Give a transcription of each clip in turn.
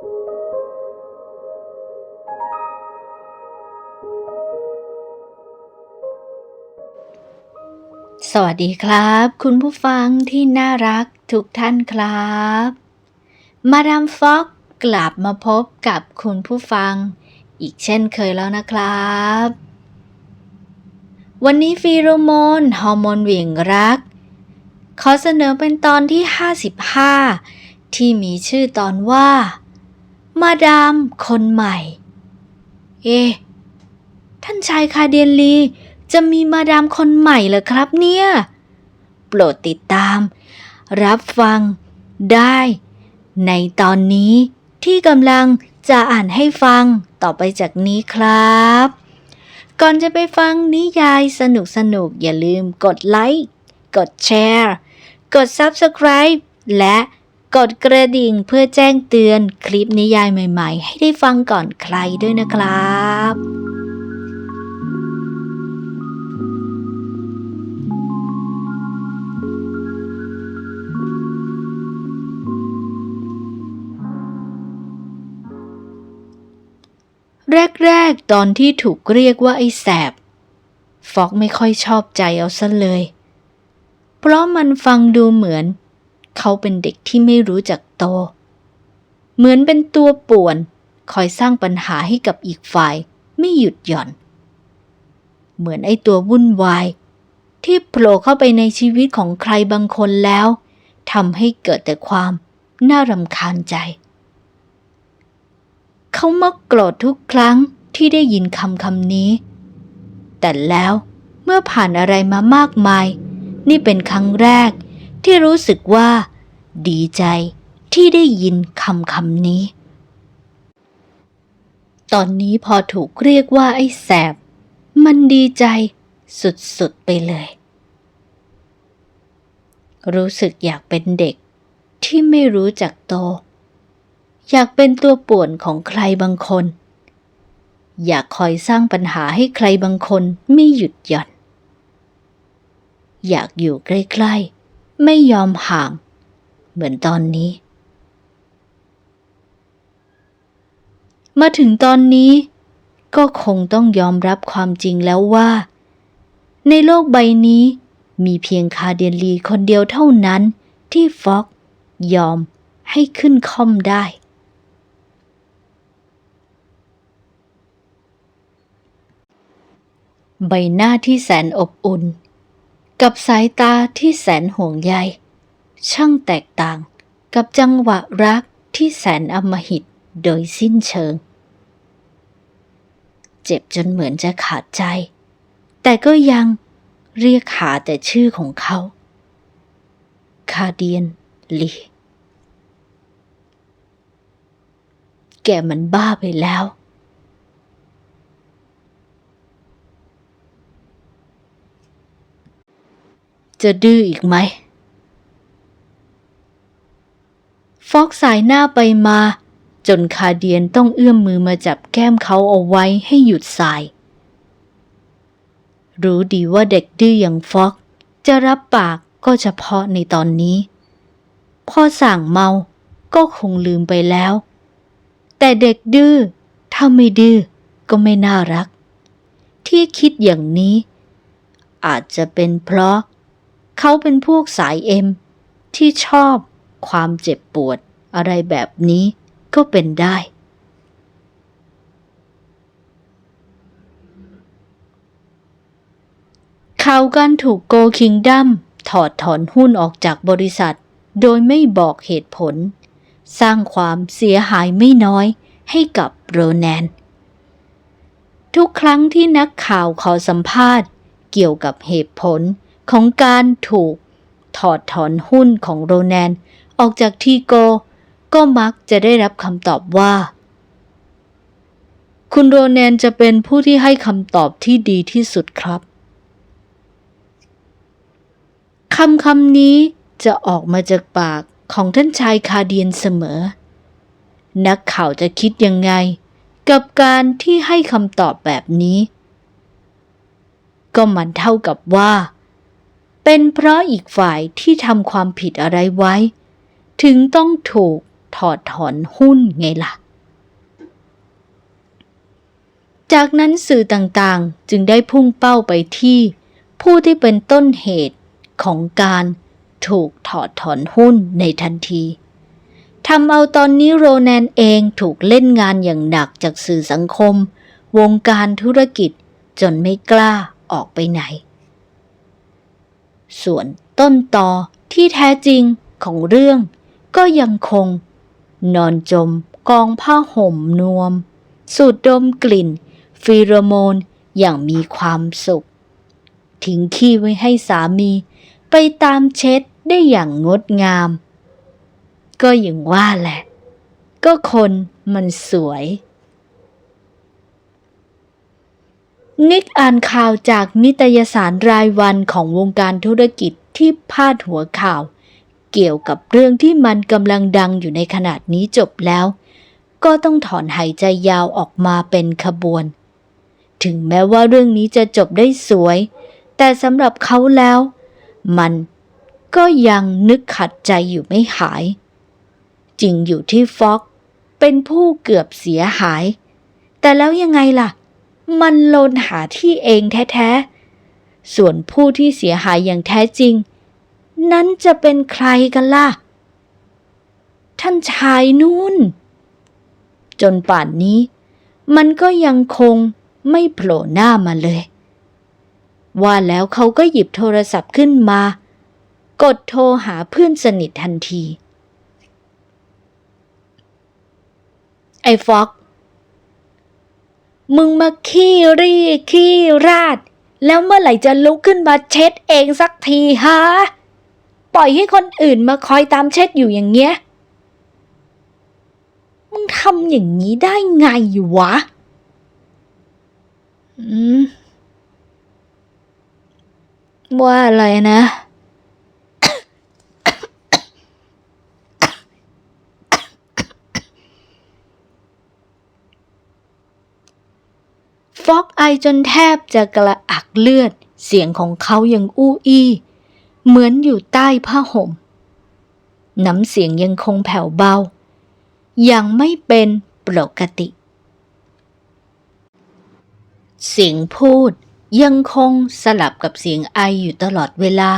สวัสดีครับ คุณผู้ฟังที่น่ารักทุกท่านครับ มาดามฟ็อกกลับมาพบกับคุณผู้ฟัง อีกเช่นเคยแล้วนะครับ วันนี้ฟีโรโมนฮอร์โมนเหวี่ยงรัก ขอเสนอเป็นตอนที่ 55 ที่มีชื่อตอนว่า มาดามคนใหม่ เอะท่านชายคาเดียนลี จะมีมาดามคนใหม่เหรอครับเนี่ย โปรดติดตาม รับฟังได้ ในตอนนี้ที่กำลังจะอ่านให้ฟังต่อไปจากนี้ครับ ก่อนจะไปฟังนิยายสนุกสนุกๆอย่าลืมกดไลค์ กดแชร์ กด Subscribe และ กดกระดิ่งเพื่อแจ้งเตือนคลิปนิยายใหม่ ๆ ให้ได้ฟังก่อนใครด้วยนะครับ แรก ๆ ตอนที่ถูกเรียกว่าไอ้แสบ ฟอกไม่ค่อยชอบใจเอาซะเลย เพราะมันฟังดูเหมือน เขาเป็นเด็กที่ไม่รู้จักโต เหมือนเป็นตัวป่วน คอยสร้างปัญหาให้กับอีกฝ่ายไม่หยุดหย่อน เหมือนไอ้ตัววุ่นวาย ที่โผล่เข้าไปในชีวิตของใครบางคนแล้วทำให้เกิดแต่ความน่ารำคาญใจ เขามักโกรธทุกครั้งที่ได้ยินคำคำนี้ แต่แล้วเมื่อผ่านอะไรมามากมาย นี่เป็นครั้งแรก ที่รู้สึกว่า ดีใจที่ได้ยินคำคำนี้ ตอนนี้พอถูกเรียกว่าไอ้แสบ มันดีใจสุดๆไปเลย รู้สึกอยากเป็นเด็กที่ไม่รู้จักโต อยากเป็นตัวป่วนของใครบางคน อยากคอยสร้างปัญหาให้ใครบางคนไม่หยุดหย่อน อยากอยู่ใกล้ ๆ ไม่ยอมห่าง เหมือนตอนนี้ มาถึงตอนนี้ ก็คงต้องยอมรับความจริงแล้วว่า ในโลกใบนี้มีเพียงคาเดียนลีคนเดียวเท่านั้นที่ฟ็อกยอมให้ขึ้นคอมได้ ใบหน้าที่แสนอบอุ่น กับสายตาที่แสนห่วงใย ช่างแตกต่างกับจังหวะรักที่แสนอมหิตโดยสิ้นเชิง เจ็บจนเหมือนจะขาดใจ แต่ก็ยังเรียกหาแต่ชื่อของเขา คาเดียนลีแกมันบ้าไปแล้ว จะดื้ออีกไหม ฟอกสายหน้าไปมา จนคาเดียนต้องเอื้อมมือมาจับแก้มเขาเอาไว้ให้หยุดสาย รู้ดีว่าเด็กดื้ออย่างฟอก จะรับปากก็เฉพาะในตอนนี้ พ่อสั่งเมาก็คงลืมไปแล้ว แต่เด็กดื้อถ้าไม่ดื้อก็ไม่น่ารัก ที่คิดอย่างนี้ อาจจะเป็นเพราะ เขาเป็นพวกสายเอ็ม ที่ชอบความเจ็บปวดอะไรแบบนี้ก็เป็นได้ ข่าวการถูกโกคิงดัมถอดถอนหุ้นออกจากบริษัท โดยไม่บอกเหตุผล สร้างความเสียหายไม่น้อยให้กับโรแนน ทุกครั้งที่นักข่าวขอสัมภาษณ์เกี่ยวกับเหตุผล ของการถูกถอดถอนหุ้นของโรแนน ออกจากทีโก ก็มักจะได้รับคำตอบว่า คุณโรแนนจะเป็นผู้ที่ให้คำตอบที่ดีที่สุดครับคำคำนี้จะออกมาจากปากของท่านชายคาเดียนเสมอ นักข่าวจะคิดยังไง กับการที่ให้คำตอบแบบนี้ ก็มันเท่ากับว่า เป็นเพราะอีกฝ่ายที่ทำความผิดอะไรไว้ ถึงต้องถูกถอดถอนหุ้นไงล่ะ จากนั้นสื่อต่างๆจึงได้พุ่งเป้าไปที่ ผู้ที่เป็นต้นเหตุของการถูกถอดถอนหุ้นในทันทีทำเอาตอนนี้โรแนนเองถูกเล่นงานอย่างหนักจากสื่อสังคม วงการธุรกิจจนไม่กล้าออกไปไหน ส่วนต้นตอที่แท้จริงของเรื่องก็ยังคง นอนจมกองผ้าห่มนวม สูดดมกลิ่น ฟีโรโมนอย่างมีความสุข ทิ้งขี้ไว้ให้สามีไปตามเช็ดได้อย่างงดงาม ก็อย่างว่าแหละ ก็คนมันสวย นิกอ่านข่าวจากนิตยสารรายวันของวงการธุรกิจที่พาดหัวข่าว เกี่ยวกับเรื่องที่มันกำลังดังอยู่ในขนาดนี้จบแล้ว ก็ต้องถอนหายใจยาวออกมาเป็นขบวน ถึงแม้ว่าเรื่องนี้จะจบได้สวย แต่สำหรับเขาแล้ว มันก็ยังนึกขัดใจอยู่ไม่หาย จริงอยู่ที่ฟ็อกเป็นผู้เกือบเสียหาย แต่แล้วยังไงล่ะ มันลนหาที่เองแท้ๆ ส่วนผู้ที่เสียหายอย่างแท้จริง นั้นจะเป็นใครกันล่ะ ท่านชายนู่น จนป่านนี้ มันก็ยังคงไม่โผล่หน้ามาเลย ว่าแล้วเขาก็หยิบโทรศัพท์ขึ้นมา กดโทรหาเพื่อนสนิททันที ไอ้ฟ็อก มึงมาขี้รี่ขี้ราด แล้วเมื่อไหร่จะลุกขึ้นมาเช็ดเองสักทีฮะ ปล่อยให้คนอื่นมาคอยตามเช็ดอยู่อย่างเงี้ย มึงทำอย่างนี้ได้ไงวะ อืม ว่าอะไรนะ ฟอก ไอจนแทบจะกระอักเลือด เสียงของเขายังอู้อี้เหมือนอยู่ใต้ผ้าห่ม น้ำเสียงยังคงแผ่วเบา ยังไม่เป็นปกติ เสียงพูดยังคงสลับกับเสียงไออยู่ตลอดเวลา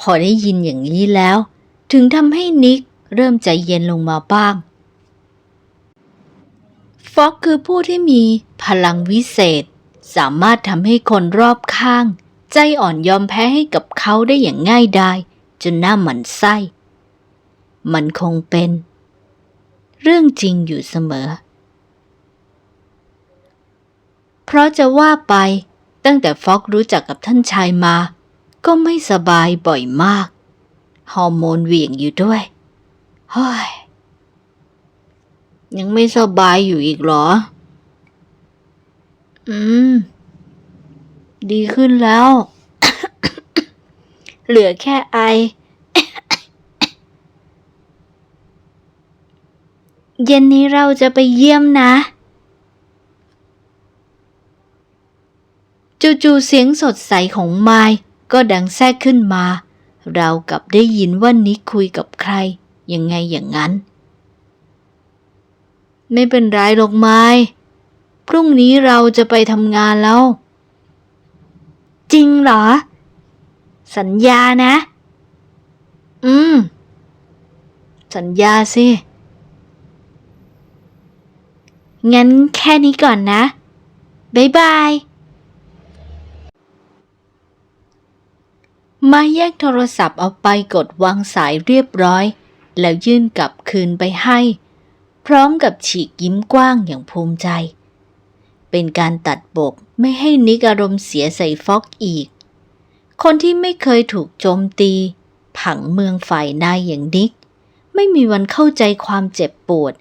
พอได้ยินอย่างนี้แล้ว ถึงทำให้นิกเริ่มใจเย็นลงมาบ้าง ฟ็อกคือผู้ที่มีพลังวิเศษ สามารถทำให้คนรอบข้าง ใจอ่อนยอมแพ้ให้กับเขาได้อย่างง่ายดายจนหน้าหมันไส้ มันคงเป็น เรื่องจริงอยู่เสมอ เพราะจะว่าไปตั้งแต่ฟ็อกรู้จักกับท่านชายมา ก็ไม่สบายบ่อยมาก ฮอร์โมนเหวี่ยงอยู่ด้วยเฮ้ย ยังไม่สบายอยู่อีกเหรอ อืม ดีขึ้นแล้ว เหลือแค่ไอ เย็นนี้เราจะไปเยี่ยมนะจู่ๆเสียงสดใสของไมค์ก็ดังแทรกขึ้นมา เรากับได้ยินว่านิกคุยกับใคร ยังไงอย่างนั้น ไม่เป็นไรหรอกไม้พรุ่งนี้เราจะไปทำงานแล้ว จริงเหรอ สัญญานะ อืม สัญญาสิ งั้นแค่นี้ก่อนนะ บ๊ายบาย มาแยกโทรศัพท์เอาไปกดวางสายเรียบร้อย แล้วยื่นกลับคืนไปให้ พร้อมกับฉีกยิ้มกว้างอย่างภูมิใจ เป็นการตัดบกไม่ให้นิกอารมณ์เสียใส่ฟอกอีก คนที่ไม่เคยถูกโจมตี ผังเมืองฝ่ายนายอย่างนิก ไม่มีวันเข้าใจความเจ็บปวด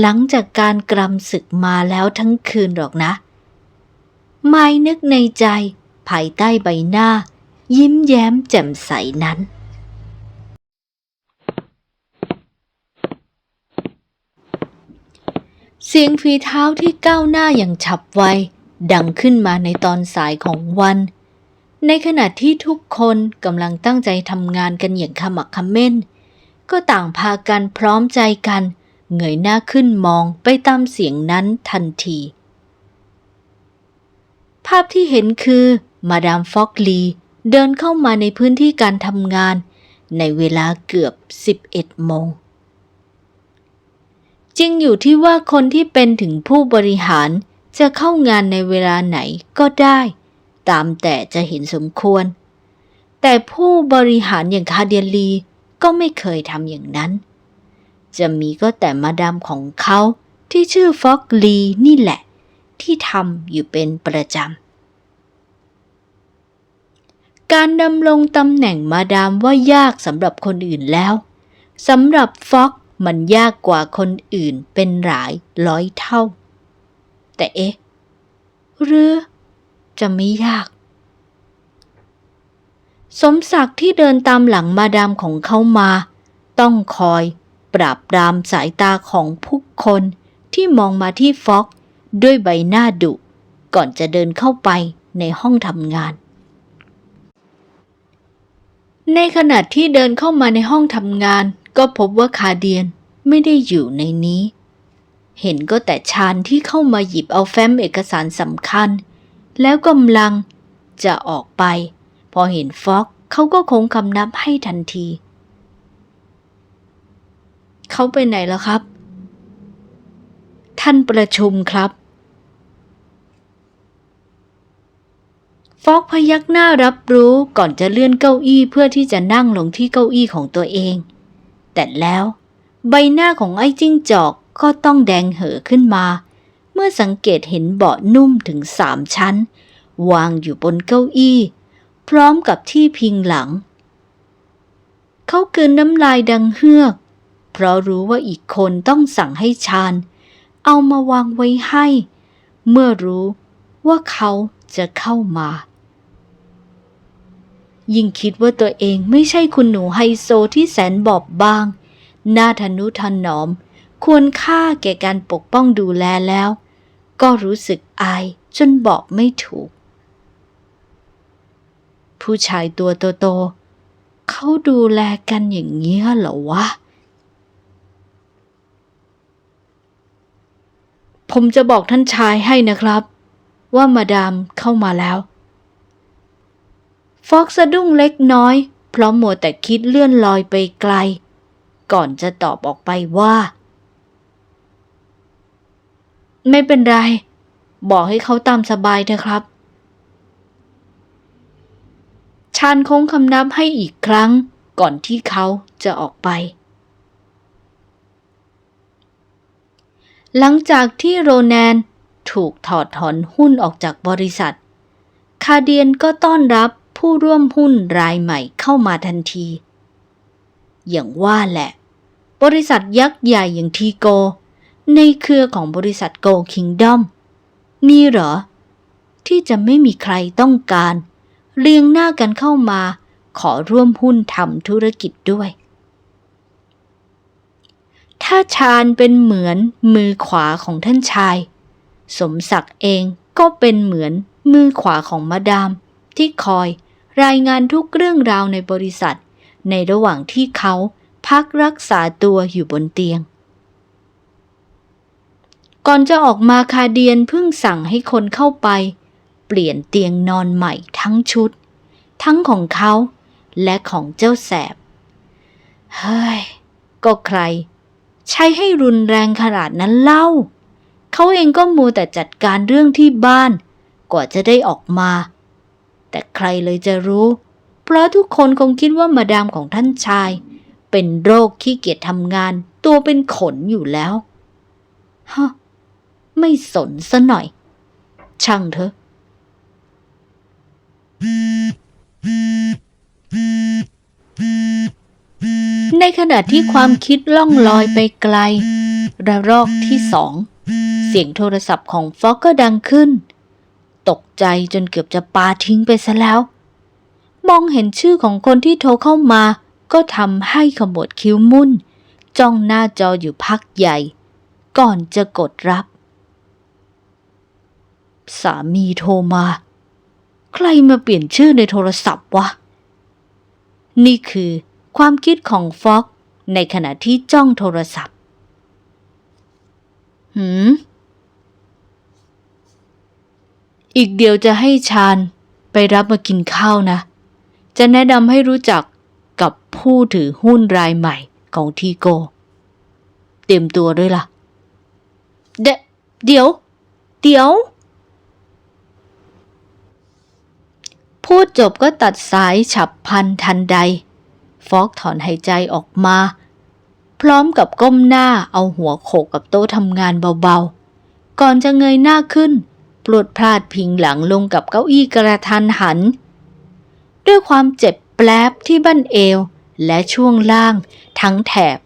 หลังจากการกรำศึกมาแล้วทั้งคืนหรอกนะไม่นึกในใจ ภายใต้ใบหน้า ยิ้มแย้มแจ่มใสนั้น เสียงฝีเท้าที่ก้าวหน้าอย่างฉับไว ดังขึ้นมาในตอนสายของวัน ในขณะที่ทุกคนกำลังตั้งใจทำงานกันอย่างขมักขม้น ก็ต่างพากันพร้อมใจกัน เงยหน้าขึ้นมองไปตามเสียงนั้นทันที ภาพที่เห็นคือ มาดามฟอกลี เดินเข้ามาในพื้นที่การทำงาน ในเวลาเกือบ 11โมง จริงอยู่ที่ว่าคนที่เป็นถึงผู้บริหารจะเข้างานในเวลาไหนก็ได้ ตามแต่จะเห็นสมควร แต่ผู้บริหารอย่างคาเดียลีก็ไม่เคยทำอย่างนั้น จะมีก็แต่มาดามของเขาที่ชื่อฟ็อกลีนี่แหละ ที่ทำอยู่เป็นประจำ การดำรงตำแหน่งมาดามว่ายากสำหรับคนอื่นแล้วสำหรับฟ็อก มันยากกว่าคนอื่นเป็นหลายร้อยเท่า แต่เอ๊ะหรือจะไม่ยาก สมศักดิ์ที่เดินตามหลังมาดามของเขามา ต้องคอยปราบรามสายตาของผู้คนที่มองมาที่ฟ็อกด้วยใบหน้าดุ ก่อนจะเดินเข้าไปในห้องทำงาน ในขณะที่เดินเข้ามาในห้องทำงาน ก็พบว่าคาเดียนไม่ได้อยู่ในนี้ เห็นก็แต่ชานที่เข้ามาหยิบเอาแฟ้มเอกสารสำคัญ แล้วกำลังจะออกไป พอเห็นฟ็อกเขาก็คงคำนับให้ทันที เขาไปไหนแล้วครับ ท่านประชุมครับ ฟอกพยักหน้ารับรู้ก่อนจะเลื่อนเก้าอี้เพื่อที่จะนั่งลงที่เก้าอี้ของตัวเอง แต่แล้วใบหน้าของไอ้จิ้งจอกก็ต้องแดงเห่อขึ้นมา เมื่อสังเกตเห็นเบาะนุ่มถึงสามชั้น วางอยู่บนเก้าอี้ พร้อมกับที่พิงหลัง เขากืนน้ำลายดังเฮือก เพราะรู้ว่าอีกคนต้องสั่งให้ชาญเอามาวางไว้ให้ เมื่อรู้ว่าเขาจะเข้ามา ยิ่งคิดว่าตัวเองไม่ใช่คุณหนูไฮโซที่แสนบอบบาง หน่าทนุถนอม ควรค่าแก่การปกป้องดูแลแล้ว ก็รู้สึกอายจนบอกไม่ถูก ผู้ชายตัวโตๆเขาดูแลกันอย่างเงี้ยเหรอวะ ผมจะบอกท่านชายให้นะครับ ว่ามาดามเข้ามาแล้ว ฟอกสะดุ้งเล็กน้อย เพราะมัวแต่คิดเลื่อนลอยไปไกล ก่อนจะตอบออกไปว่า ไม่เป็นไร บอกให้เขาตามสบายเถอะครับชานโค้งคำนับให้อีกครั้ง ก่อนที่เขาจะออกไป หลังจากที่โรแนนถูกถอดถอนหุ้นออกจากบริษัท คาเดียนก็ต้อนรับ ผู้ร่วมหุ้นรายใหม่เข้ามาทันที อย่างว่าแหละ บริษัทยักษ์ใหญ่อย่างทีโก ในเครือของบริษัทโกคิงดอมมีเหรอ ที่จะไม่มีใครต้องการ เรียงหน้ากันเข้ามา ขอร่วมหุ้นทำธุรกิจด้วย ถ้าชาญเป็นเหมือนมือขวาของท่านชาย สมศักดิ์เองก็เป็นเหมือนมือขวาของมาดามที่คอย รายงานทุกเรื่องราวในบริษัท ในระหว่างที่เขาพักรักษาตัวอยู่บนเตียง ก่อนจะออกมาคาเดียนเพิ่งสั่งให้คนเข้าไป เปลี่ยนเตียงนอนใหม่ทั้งชุด ทั้งของเขาและของเจ้าแสบ เฮ้ย ก็ใคร ใช้ให้รุนแรงขนาดนั้นเล่า เขาเองก็มัวแต่จัดการเรื่องที่บ้าน กว่าจะได้ออกมา แต่ใครเลยจะรู้ เพราะทุกคนคงคิดว่ามาดามของท่านชาย เป็นโรคขี้เกียจทำงาน ตัวเป็นขนอยู่แล้วฮะไม่สนซะหน่อย ช่างเถอะในขณะที่ความคิดล่องลอยไปไกล ระลอกที่สอง เสียงโทรศัพท์ของฟอกก็ดังขึ้น ตกใจจนเกือบจะปาทิ้งไปซะแล้ว มองเห็นชื่อของคนที่โทรเข้ามา ก็ทำให้ขมวดคิ้วมุ่น จ้องหน้าจออยู่พักใหญ่ ก่อนจะกดรับ สามีโทรมา ใครมาเปลี่ยนชื่อในโทรศัพท์วะ นี่คือความคิดของฟ็อกในขณะที่จ้องโทรศัพท์ หืม อีกเดียวจะให้ชาญไปรับมากินข้าวนะ จะแนะนำให้รู้จักกับผู้ถือหุ้นรายใหม่ของทีโก เตรียมตัวด้วยล่ะ เดเดี๋ยว เดี๋ยว พูดจบก็ตัดสายฉับพันทันใด ฟอกถอนหายใจออกมา พร้อมกับก้มหน้าเอาหัวโขกกับโต๊ะทำงานเบาๆ ก่อนจะเงยหน้าขึ้น ปลดพลาดพิงหลังลงกับเก้าอี้กระทันหัน ด้วยความเจ็บแปลบที่บั้นเอวและช่วงล่างทั้งแถบ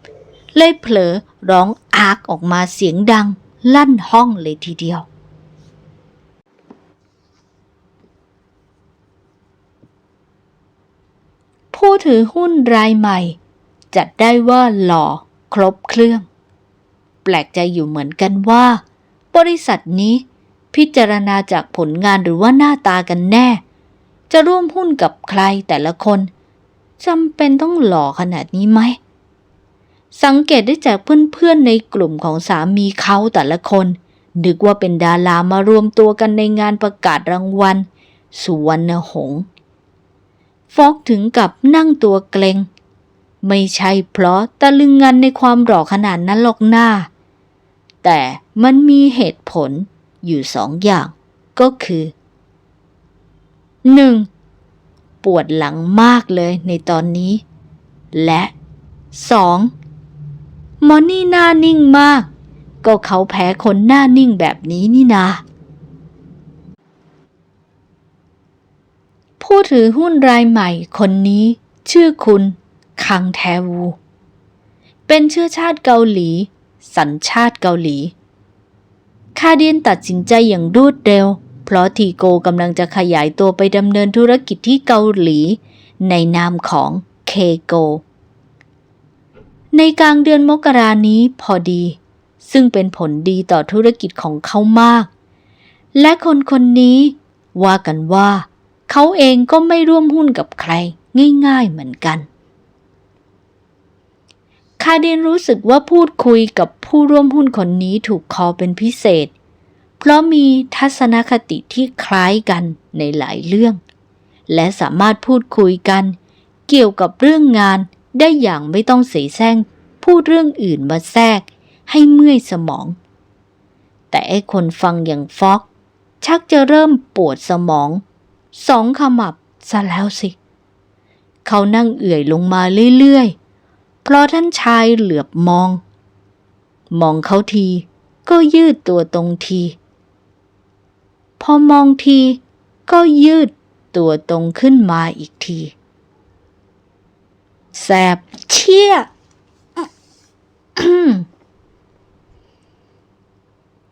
เลยเผลอร้องอากออกมาเสียงดัง ลั่นห้องเลยทีเดียว ผู้ถือหุ้นรายใหม่ จัดได้ว่าหล่อครบเครื่อง แปลกใจอยู่เหมือนกันว่า บริษัทนี้ พิจารณาจากผลงานหรือว่าหน้าตากันแน่ จะร่วมหุ้นกับใครแต่ละคนจำเป็นต้องหล่อขนาดนี้ไหม สังเกตได้จากเพื่อนๆในกลุ่มของสามีเขาแต่ละคน นึกว่าเป็นดารามารวมตัวกันในงานประกาศรางวัลสุวรรณหงส์ฟอกถึงกับนั่งตัวเกรงไม่ใช่เพราะตะลึงงันในความหล่อขนาดนั้นหรอกหน้า แต่มันมีเหตุผล อยู่สองอย่าง ก็คือ 1. ปวดหลังมากเลยในตอนนี้ และ 2. มอนนี่หน้านิ่งมาก ก็เขาแพ้คนหน้านิ่งแบบนี้นี่นาผู้ถือหุ้นรายใหม่คนนี้ ชื่อคุณ คังแทวู เป็นเชื้อชาติเกาหลี สัญชาติเกาหลี คาเดียนตัดสินใจอย่างรวดเร็ว เพราะทีโกกำลังจะขยายตัวไปดำเนินธุรกิจที่เกาหลี ในนามของเคโก ในกลางเดือนมกรานี้พอดี ซึ่งเป็นผลดีต่อธุรกิจของเขามาก และคนคนนี้ว่ากันว่า เขาเองก็ไม่ร่วมหุ้นกับใคร ง่ายๆเหมือนกันาเดนรู้สึกว่าพูดคุยกับผู้ร่วมหุ้นคนนี้ถูกคอเป็นพิเศษ เพราะมีทัศนคติที่คล้ายกันในหลายเรื่อง และสามารถพูดคุยกัน เกี่ยวกับเรื่องงานได้อย่างไม่ต้องเสแสร้งพูดเรื่องอื่นมาแทรกให้เมื่อยสมอง แต่ไอ้คนฟังอย่างฟอก ชักจะเริ่มปวดสมอง สองขมับซะแล้วสิ เขานั่งเอื่อยลงมาเรื่อยๆ เพราะท่านชายเหลือบมอง มองเขาทีก็ยืดตัวตรงที พอมองทีก็ยืดตัวตรงขึ้นมาอีกที แสบเชี่ย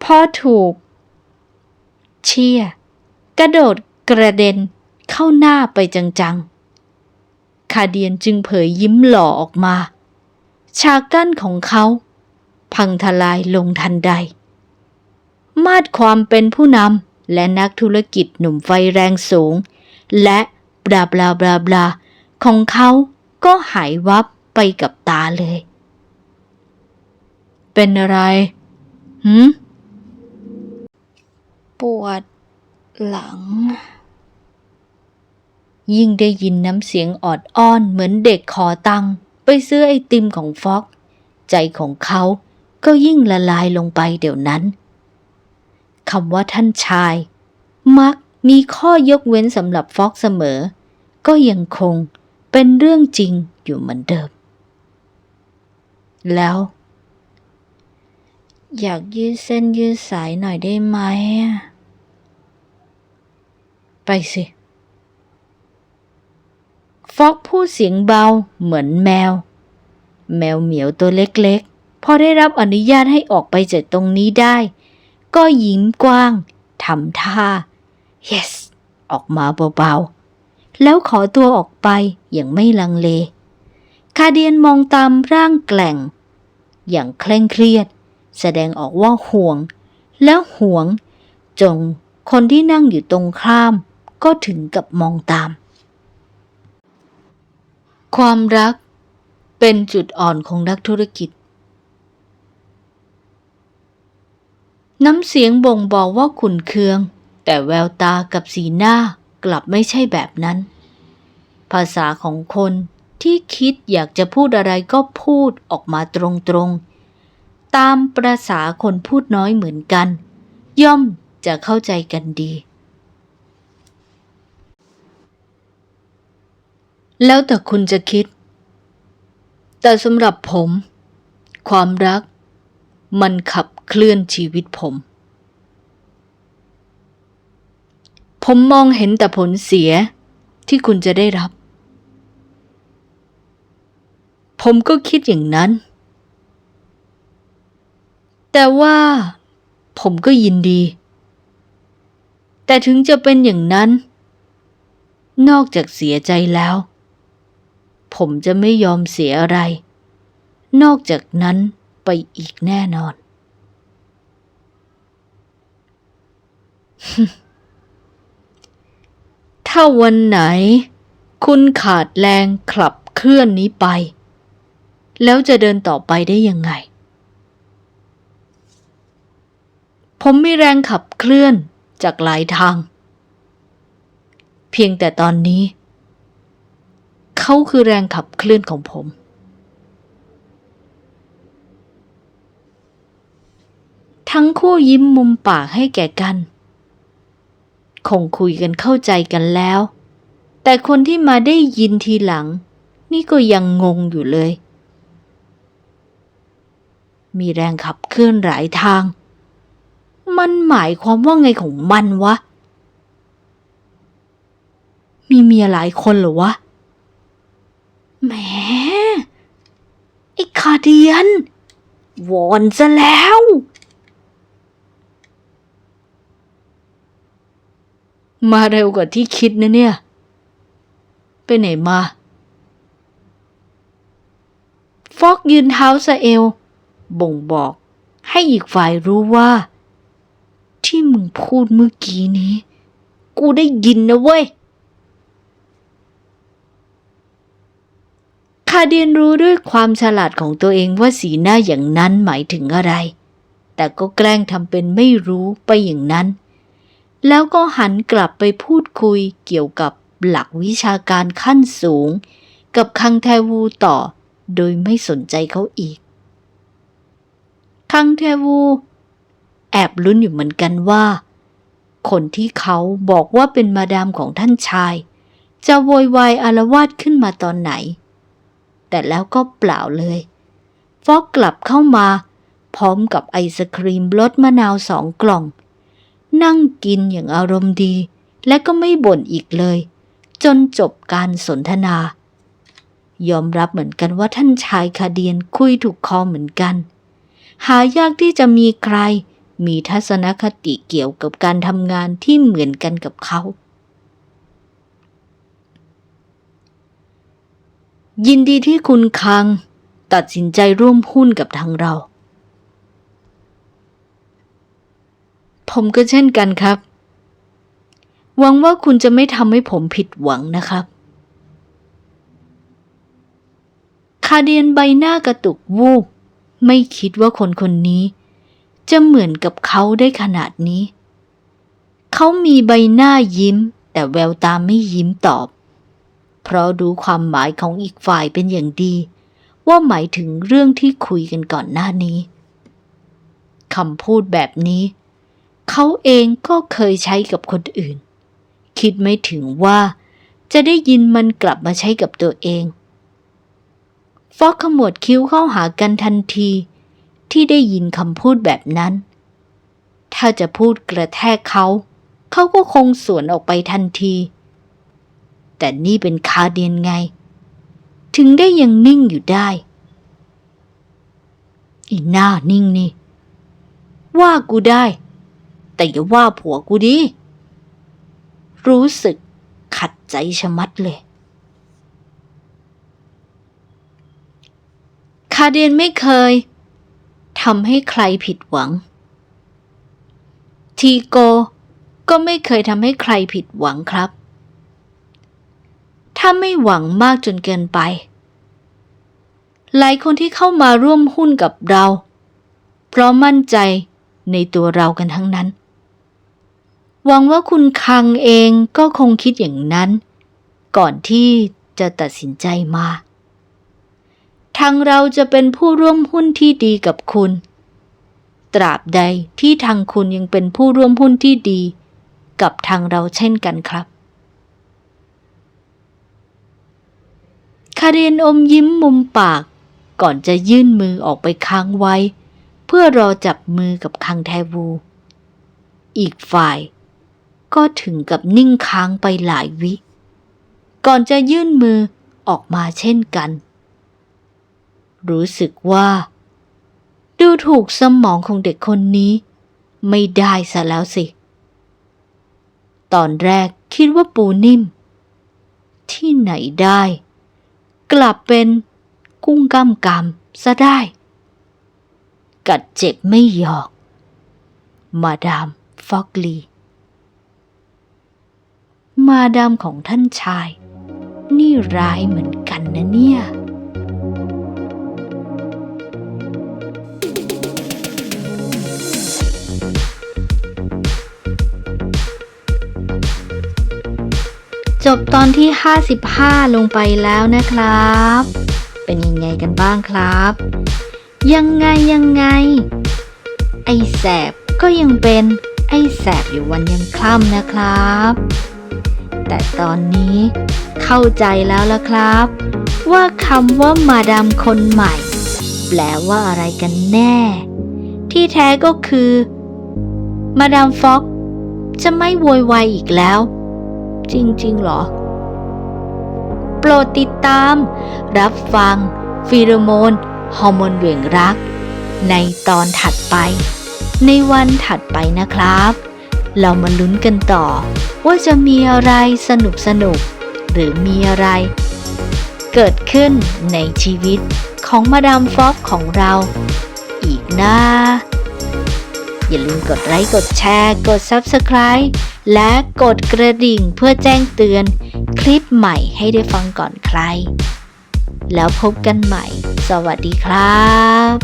พอถูก เชี่ย กระโดดกระเด็นเข้าหน้าไปจังๆ คาเดียนจึงเผยยิ้มหล่อออกมา ฉากกั้นของเขา พังทลายลงทันใด มาดความเป็นผู้นำและนักธุรกิจหนุ่มไฟแรงสูง และบลาบลาบลาบลาของเขาก็หายวับไปกับตาเลย เป็นอะไรหืมปวดหลัง ยิ่งได้ยินน้ำเสียงออดอ้อนเหมือนเด็กขอตังค์ ไปซื้อไอติมของฟอก ใจของเขาก็ยิ่งละลายลงไปเดี๋ยวนั้นคำว่าท่านชาย มักมีข้อยกเว้นสำหรับฟอกเสมอ ก็ยังคงเป็นเรื่องจริงอยู่เหมือนเดิม แล้ว อยากยืดเส้นยืดสายหน่อยได้ไหมไปสิ ฟอกพูดเสียงเบาเหมือนแมว แมวเหมียวตัวเล็กๆ พอได้รับอนุญาตให้ออกไปจากตรงนี้ได้ ก็ยิ้มกว้างทำท่า yes ออกมาเบาๆ แล้วขอตัวออกไปอย่างไม่ลังเล คาเดียนมองตามร่างแกล่ง อย่างเคร่งเครียด แสดงออกว่าห่วง แล้วห่วง จงคนที่นั่งอยู่ตรงข้าม ก็ถึงกับมองตาม ความรักเป็นจุดอ่อนของนักธุรกิจ น้ำเสียงบ่งบอกว่าขุนเคือง แต่แววตากับสีหน้ากลับไม่ใช่แบบนั้น ภาษาของคนที่คิดอยากจะพูดอะไรก็พูดออกมาตรงๆ ตามประษาคนพูดน้อยเหมือนกัน ย่อมจะเข้าใจกันดี แล้วแต่คุณจะคิด แต่สำหรับผม ความรัก มันขับเคลื่อนชีวิตผม ผมมองเห็นแต่ผลเสียที่คุณจะได้รับ ผมก็คิดอย่างนั้น แต่ว่าผมก็ยินดี แต่ถึงจะเป็นอย่างนั้น นอกจากเสียใจแล้ว ผมจะไม่ยอมเสียอะไร นอกจากนั้นไปอีกแน่นอน ถ้าวันไหน คุณขาดแรงขับเคลื่อนนี้ไป แล้วจะเดินต่อไปได้ยังไง ผมมีแรงขับเคลื่อนจากหลายทาง เพียงแต่ตอนนี้ เขาคือแรงขับเคลื่อนของผม ทั้งคู่ยิ้มมุมปากให้แก่กัน คงคุยกันเข้าใจกันแล้ว แต่คนที่มาได้ยินทีหลัง นี่ก็ยังงงอยู่เลย มีแรงขับเคลื่อนหลายทาง มันหมายความว่าไงของมันวะ มีเมียหลายคนเหรอวะ แหมไอ้คาเดียน วอนซะแล้ว มาเร็วกว่าที่คิดนะเนี่ย ไปไหนมา ฟอกยืนเท้าสะเอวบ่งบอกให้อีกฝ่ายรู้ว่า ที่มึงพูดเมื่อกี้นี้ กูได้ยินนะเว้ยาเดียนรู้ด้วยความฉลาดของตัวเองว่าสีหน้าอย่างนั้นหมายถึงอะไร แต่ก็แกล้งทำเป็นไม่รู้ไปอย่างนั้น แล้วก็หันกลับไปพูดคุยเกี่ยวกับหลักวิชาการขั้นสูง กับคังแทวูต่อ โดยไม่สนใจเขาอีก คังแทวู แอบลุ้นอยู่เหมือนกันว่า คนที่เขาบอกว่าเป็นมาดามของท่านชาย จะโวยวายอารวาสขึ้นมาตอนไหน แต่แล้วก็เปล่าเลย ฟอกกลับเข้ามา พร้อมกับไอศครีมรสมะนาวสองกล่อง นั่งกินอย่างอารมณ์ดี และก็ไม่บ่นอีกเลย จนจบการสนทนา ยอมรับเหมือนกันว่าท่านชายคาเดียนคุยถูกคอเหมือนกัน หายากที่จะมีใคร มีทัศนคติเกี่ยวกับการทำงานที่เหมือนกันกับเขา ยินดีที่คุณคัง ตัดสินใจร่วมหุ้นกับทางเรา ผมก็เช่นกันครับ หวังว่าคุณจะไม่ทำให้ผมผิดหวังนะครับ คาเดียนใบหน้ากระตุกวูบไม่คิดว่าคนคนนี้ จะเหมือนกับเขาได้ขนาดนี้ เขามีใบหน้ายิ้ม แต่แววตาไม่ยิ้มตอบ เพราะรู้ความหมายของอีกฝ่ายเป็นอย่างดี ว่าหมายถึงเรื่องที่คุยกันก่อนหน้านี้คำพูดแบบนี้ เขาเองก็เคยใช้กับคนอื่น คิดไม่ถึงว่าจะได้ยินมันกลับมาใช้กับตัวเองฟอกขมวดคิ้วเข้าหากันทันที ที่ได้ยินคำพูดแบบนั้น ถ้าจะพูดกระแทกเขา เขาก็คงสวนออกไปทันที แต่นี่เป็นคาเดียนไง ถึงได้ยังนิ่งอยู่ได้อีหน้านิ่งนี่ ว่ากูได้ แต่อย่าว่าผัวกูดิ รู้สึกขัดใจชะมัดเลย คาเดียนไม่เคยทำให้ใครผิดหวัง ทีโกก็ไม่เคยทำให้ใครผิดหวังครับ ถ้าไม่หวังมากจนเกินไป หลายคนที่เข้ามาร่วมหุ้นกับเรา เพราะมั่นใจในตัวเรากันทั้งนั้น หวังว่าคุณคังเองก็คงคิดอย่างนั้น ก่อนที่จะตัดสินใจมา ทางเราจะเป็นผู้ร่วมหุ้นที่ดีกับคุณ ตราบใดที่ทางคุณยังเป็นผู้ร่วมหุ้นที่ดี กับทางเราเช่นกันครับ คาเรนอมยิ้มมุมปาก ก่อนจะยื่นมือออกไปค้างไว้ เพื่อรอจับมือกับคังแทวู อีกฝ่าย ก็ถึงกับนิ่งค้างไปหลายวิ ก่อนจะยื่นมือออกมาเช่นกัน รู้สึกว่า ดูถูกสมองของเด็กคนนี้ ไม่ได้ซะแล้วสิ ตอนแรกคิดว่าปูนิ่ม ที่ไหนได้ กลับเป็นกุ้งก้ำกำซะได้ กัดเจ็บไม่หยอก มาดามฟอกลี มาดามของท่านชาย นี่ร้ายเหมือนกันนะเนี่ย จบตอนที่ 55 ลงไปแล้วนะครับ เป็นยังไงกันบ้างครับ ยังไงยังไง ไอแสบก็ยังเป็นไอแสบอยู่วันยังคล่ำนะครับ แต่ตอนนี้เข้าใจแล้วละครับ ว่าคำว่ามาดามคนใหม่ แปลว่าอะไรกันแน่ ที่แท้ก็คือ มาดามฟ็อกจะไม่โวยวายอีกแล้ว จริง ๆ หรอ โปรดติดตาม รับฟัง ฟีโรโมน ฮอร์โมนเหวี่ยงรัก ในตอนถัดไป ในวันถัดไปนะครับ เรามาลุ้นกันต่อ ว่าจะมีอะไรสนุกสนุก หรือมีอะไร เกิดขึ้นในชีวิตของมาดามฟอกของเรา อีกนะอย่าลืมกดไลค์ กดแชร์ กด Subscribe และกดกระดิ่งเพื่อแจ้งเตือนคลิปใหม่ให้ได้ฟังก่อนใคร แล้วพบกันใหม่ สวัสดีครับ